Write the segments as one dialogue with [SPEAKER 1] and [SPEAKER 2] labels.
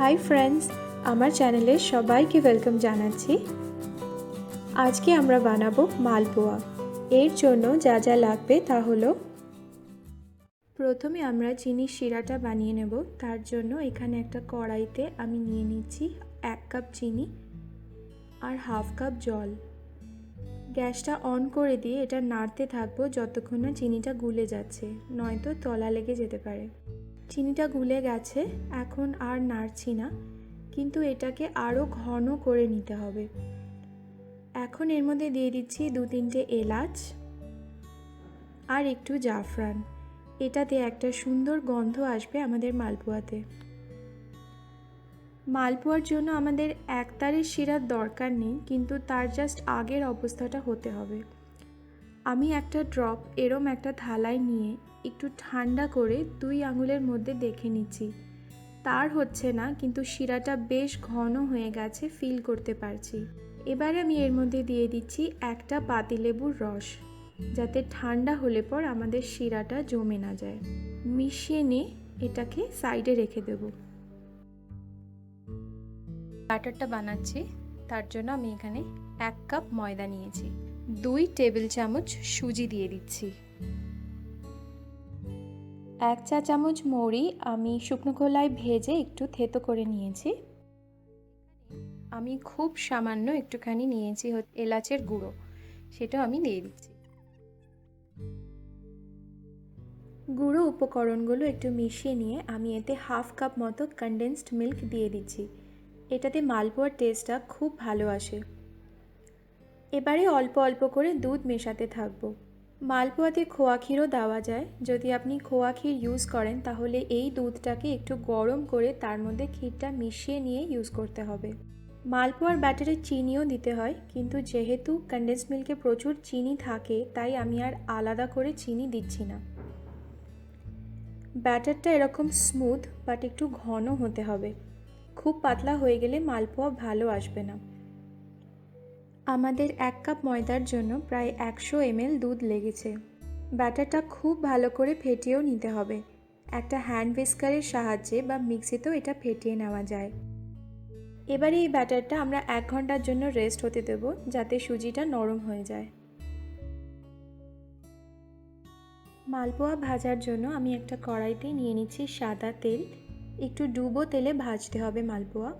[SPEAKER 1] Hi friends আমার চ্যানেলে সবাইকে ওয়েলকাম জানাচ্ছি। আজকে আমরা বানাবো মালপোয়া। এর জন্য যা যা লাগবে তা হলো, প্রথমে আমরা চিনির শিরাটা বানিয়ে নেব। তার জন্য এখানে একটা কড়াইতে আমি নিয়ে নিচ্ছি এক কাপ চিনি আর হাফ কাপ জল। গ্যাসটা অন করে দিয়ে এটা নাড়তে থাকব যতক্ষণ না চিনিটা গুলে যাচ্ছে, নয়তো তলা লেগে যেতে পারে। চিনিটা গুলে গেছে, এখন আর নাড়ছি না, কিন্তু এটাকে আরও ঘন করে নিতে হবে। এখন এর মধ্যে দিয়ে দিচ্ছি দু তিনটে এলাচ আর একটু জাফরান। এটাতে একটা সুন্দর গন্ধ আসবে আমাদের মালপোয়াতে। মালপোয়ার জন্য আমাদের একতারের শিরার দরকার নেই, কিন্তু তার জাস্ট আগের অবস্থাটা হতে হবে। আমি একটা ড্রপ এরম একটা থালায় নিয়ে একটু ঠান্ডা করে দুই আঙুলের মধ্যে দেখে নিচ্ছি। তার হচ্ছে না, কিন্তু শিরাটা বেশ ঘন হয়ে গেছে ফিল করতে পারছি। এবার আমি এর মধ্যে দিয়ে দিচ্ছি একটা পাতিলেবুর রস, যাতে ঠান্ডা হলে পর আমাদের শিরাটা জমে না যায়। মিশিয়ে নিয়ে এটাকে সাইডে রেখে দেব। ব্যাটারটা বানাচ্ছি, তার জন্য আমি এখানে এক কাপ ময়দা নিয়েছি। দুই টেবিল চামচ সুজি দিয়ে দিচ্ছি। এক চা চামচ মৌরি আমি শুকনো খোলায় ভেজে একটু থেতো করে নিয়েছি। আমি খুব সামান্য একটুখানি নিয়েছি এলাচের গুঁড়ো, সেটাও আমি দিয়ে দিচ্ছি। গুঁড়ো উপকরণগুলো একটু মিশিয়ে নিয়ে আমি এতে হাফ কাপ মতো কনডেন্সড মিল্ক দিয়ে দিচ্ছি। এটাতে মালপোয়ার টেস্টটা খুব ভালো আসে। এবারে অল্প অল্প করে দুধ মেশাতে থাকব। মালপোয়াতে খোয়া ক্ষীরও দেওয়া যায়। যদি আপনি খোয়া ক্ষীর ইউজ করেন, তাহলে এই দুধটাকে একটু গরম করে তার মধ্যে ক্ষীরটা মিশিয়ে নিয়ে ইউজ করতে হবে। মালপোয়ার ব্যাটারে চিনিও দিতে হয়, কিন্তু যেহেতু কন্ডেন্স মিল্কে প্রচুর চিনি থাকে, তাই আমি আর আলাদা করে চিনি দিচ্ছি না। ব্যাটারটা এরকম স্মুথ বাট একটু ঘন হতে হবে। খুব পাতলা হয়ে গেলে মালপোয়া ভালো আসবে না। আমাদের এক কাপ ময়দার জন্য প্রায় একশো এমএল দুধ লেগেছে। ব্যাটারটা খুব ভালো করে ফেটিয়েও নিতে হবে। একটা হ্যান্ড উইস্কারের সাহায্যে বা মিক্সিতেও এটা ফেটিয়ে নেওয়া যায়। এবারে এই ব্যাটারটা আমরা এক ঘণ্টার জন্য রেস্ট হতে দেব যাতে সুজিটা নরম হয়ে যায়। মালপোয়া ভাজার জন্য আমি একটা কড়াইতে নিয়ে নিচ্ছি সাদা তেল। একটু ডুবো তেলে ভাজতে হবে মালপোয়া।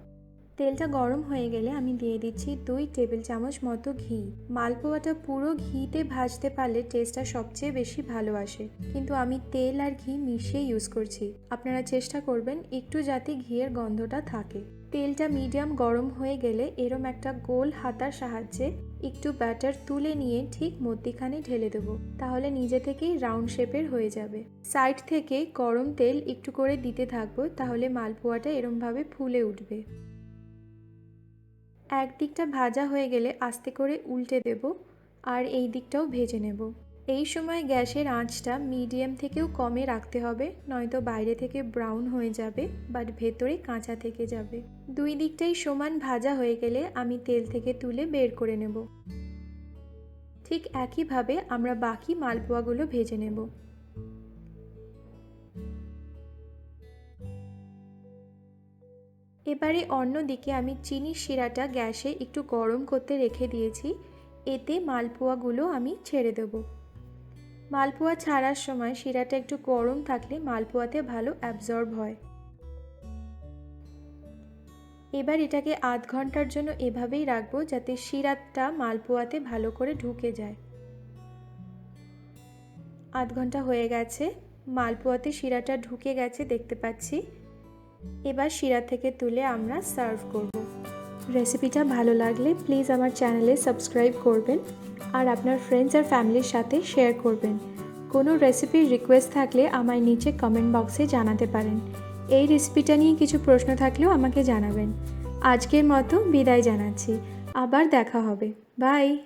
[SPEAKER 1] তেলটা গরম হয়ে গেলে আমি দিয়ে দিচ্ছি দুই টেবিল চামচ মতো ঘি। মালপোয়াটা পুরো ঘিতে ভাজতে পারলে টেস্টটা সবচেয়ে বেশি ভালো আসে। কিন্তু আমি তেল আর ঘি মিশিয়ে ইউজ করছি। আপনারা চেষ্টা করবেন একটু যাতে ঘিয়ের গন্ধটা থাকে। তেলটা মিডিয়াম গরম হয়ে গেলে এরম একটা গোল হাতার সাহায্যে একটু ব্যাটার তুলে নিয়ে ঠিক মধ্যিখানে ঢেলে দেবো। তাহলে নিজে থেকেই রাউন্ড শেপের হয়ে যাবে। সাইড থেকে গরম তেল একটু করে দিতে থাকব, তাহলে মালপোয়াটা এরমভাবে ফুলে উঠবে। এক দিকটা ভাজা হয়ে গেলে আস্তে করে উল্টে দেব আর এই দিকটাও ভেজে নেব। এই সময় গ্যাসের আঁচটা মিডিয়াম থেকেও কমে রাখতে হবে, নয়তো বাইরে থেকে ব্রাউন হয়ে যাবে, বাট ভেতরে কাঁচা থেকে যাবে। দুই দিকটাই সমান ভাজা হয়ে গেলে আমি তেল থেকে তুলে বের করে নেব। ঠিক একইভাবে আমরা বাকি মালপোয়াগুলো ভেজে নেব। এবারে অন্যদিকে আমি চিনির শিরাটা গ্যাসে একটু গরম করতে রেখে দিয়েছি। এতে মালপোয়াগুলো আমি ছেড়ে দেব। মালপোয়া ছাড়ার সময় শিরাটা একটু গরম থাকলে মালপোয়াতে ভালো অ্যাবজর্ব হয়। এবার এটাকে আধ ঘণ্টার জন্য এভাবেই রাখব যাতে শিরাটা মালপোয়াতে ভালো করে ঢুকে যায়। আধ ঘণ্টা হয়ে গেছে। মালপোয়াতে শিরাটা ঢুকে গেছে দেখতে পাচ্ছি। এবার শিরা থেকে তুলে আমরা সার্ভ করব। রেসিপিটা ভালো লাগলে প্লিজ আমার চ্যানেলে সাবস্ক্রাইব করবেন আর আপনার ফ্রেন্ডস আর ফ্যামিলির সাথে শেয়ার করবেন। কোনো রেসিপির রিকোয়েস্ট থাকলে আমায় নিচে কমেন্ট বক্সে জানাতে পারেন। এই রেসিপিটা নিয়ে কিছু প্রশ্ন থাকলেও আমাকে জানাবেন। আজকের মতো বিদায় জানাচ্ছি। আবার দেখা হবে। বাই